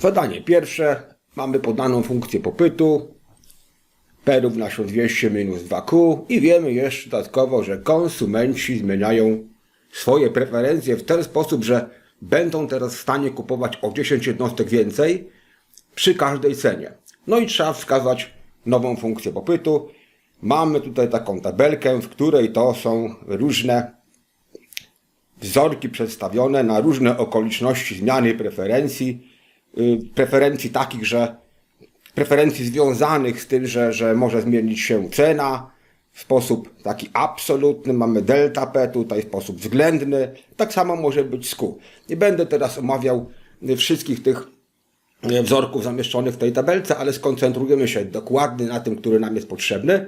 Zadanie pierwsze. Mamy podaną funkcję popytu. P równa się 200 minus 2Q i wiemy jeszcze dodatkowo, że konsumenci zmieniają swoje preferencje w ten sposób, że będą teraz w stanie kupować o 10 jednostek więcej przy każdej cenie. No i trzeba wskazać nową funkcję popytu. Mamy tutaj taką tabelkę, w której to są różne wzorki przedstawione na różne okoliczności zmiany preferencji. Yy, Preferencji takich, że preferencji związanych z tym, że, że może zmienić się cena w sposób taki absolutny, mamy delta P, tutaj w sposób względny, tak samo może być z Q. Nie będę teraz omawiał y, wszystkich tych y, wzorków zamieszczonych w tej tabelce, ale skoncentrujemy się dokładnie na tym, który nam jest potrzebny.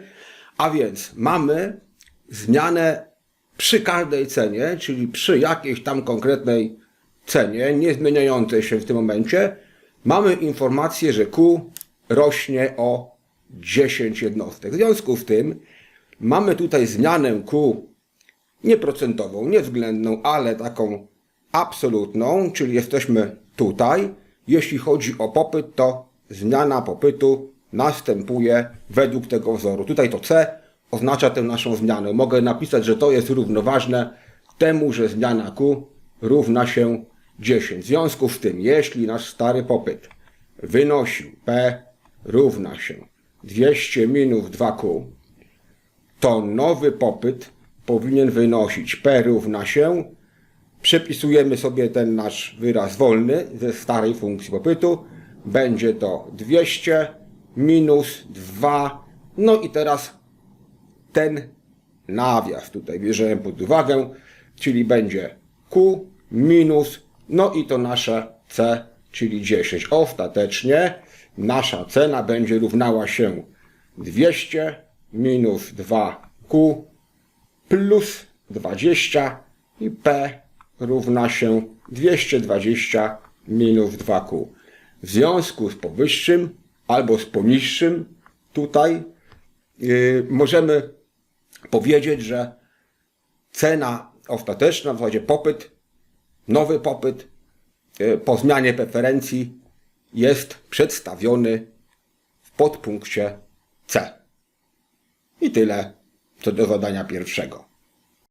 A więc mamy zmianę przy każdej cenie, czyli przy jakiejś tam konkretnej cenie, nie zmieniającej się w tym momencie, mamy informację, że Q rośnie o 10 jednostek. W związku z tym mamy tutaj zmianę Q nie procentową, nie względną, ale taką absolutną, czyli jesteśmy tutaj. Jeśli chodzi o popyt, to zmiana popytu następuje według tego wzoru. Tutaj to C oznacza tę naszą zmianę. Mogę napisać, że to jest równoważne temu, że zmiana Q równa się 10. W związku z tym, jeśli nasz stary popyt wynosił P równa się 200 minus 2Q, to nowy popyt powinien wynosić P równa się, przepisujemy sobie ten nasz wyraz wolny ze starej funkcji popytu, będzie to 200 minus 2, no i teraz ten nawias tutaj bierzemy pod uwagę, czyli będzie Q minus, no i to nasze C, czyli 10. Ostatecznie nasza cena będzie równała się 200 minus 2Q plus 20 i P równa się 220 minus 2Q. W związku z powyższym albo z poniższym tutaj yy, możemy powiedzieć, że cena ostateczna, w zasadzie popyt, nowy popyt yy, po zmianie preferencji jest przedstawiony w podpunkcie C. I tyle co do zadania pierwszego.